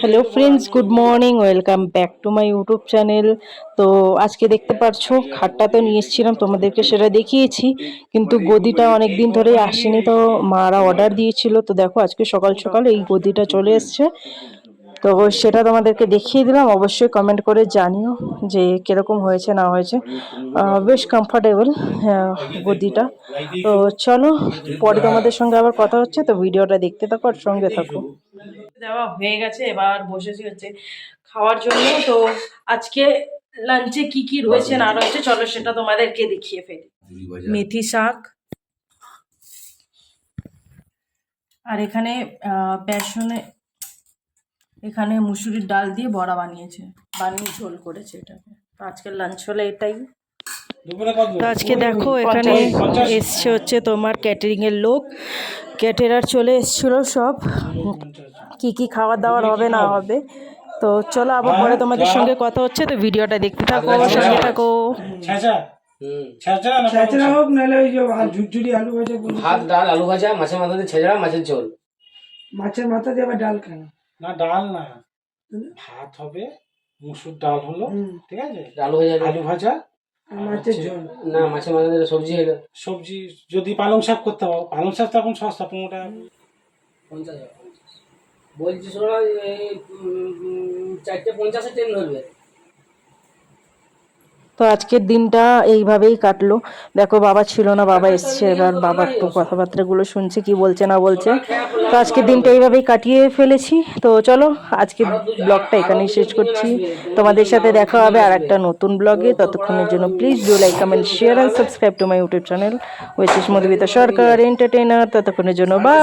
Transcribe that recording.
Hello friends good morning welcome back to my YouTube channel তো আজকে দেখতে পারছ, খাটটা তো নিয়ে এসেছিলাম, তোমাদেরকে সেটা দেখিয়েছি। কিন্তু গদিটা অনেক দিন ধরেই আসেনি, তো মারা অর্ডার দিয়েছিল। তো দেখো, আজকে সকাল সকাল এই গদিটা চলে এসছে। তো সেটা তোমাদেরকে দেখিয়ে দিলাম। অবশ্যই কমেন্ট করে জানিও যে কীরকম হয়েছে, না হয়েছে। বেশ কমফোর্টেবল গদিটা। তো চলো, পরে তোমাদের সঙ্গে আবার কথা হচ্ছে। তো ভিডিওটা দেখতে থাকো আর সঙ্গে থাকো। দেওয়া হয়ে গেছে এবার বসেছি হচ্ছে খাওয়ার জন্য। তো আজকে লাঞ্চে কি কি রয়েছে না রয়েছে চলো সেটা তোমাদেরকে দেখিয়ে ফেলি। মেথি শাক। আর এখানে আহ, বেসনে এখানে মুসুরির ডাল দিয়ে বড়া বানিয়েছে বানিয়ে ঝোল করেছে এটাকে। তো আজকের লাঞ্চ হলো এটাই। তো আজকে দেখো এখানে এসছে হচ্ছে তোমার ক্যাটারিং এর লোক। ক্যাটেরার চলে এসছিল সব। কি কি খাবার দাবার হবে না হবে? তো চলো আবার পরে তোমাদের সঙ্গে কথা হচ্ছে তো ভিডিওটা দেখতে থাকো সঙ্গে থাকো। হোক নাহলে ওই যে ভাত ঝুরঝুরি আলু ভাজা ভাত ডাল আলু ভাজা মাছের মাথা দিয়ে ছেঁচড়া মাছের ঝোল। মাছের মাথা দিয়ে আবার ডাল খায় না ডাল না। ভাত হবে মুসুর ডাল হলো ঠিক আছে? আলু ভাজা। আলু না মাছের মাঝে সবজি হলো সবজি যদি পালং শাক করতে পারো পালং শাক তো এখন সস্তা পনেরো টাকা পঞ্চাশ। বলছি শোনা এই চারটে পঞ্চাশে ট্রেন ধরবে। তো আজকের দিনটা এইভাবেই কাটলো। দেখো বাবা ছিল না বাবা এসছে এবার বাবা একটু কথাবার্তাগুলো শুনছে কি বলছে না বলছে। তো আজকের দিনটা এইভাবেই কাটিয়ে ফেলেছি। তো চলো আজকের ব্লগটা এখানেই শেষ করছি। তোমাদের সাথে দেখা হবে আর একটা নতুন ব্লগে। ততক্ষণের জন্য please do like comment share and subscribe to my YouTube channel is Madhumita Sarkar entertainer ততক্ষণের জন্য বাই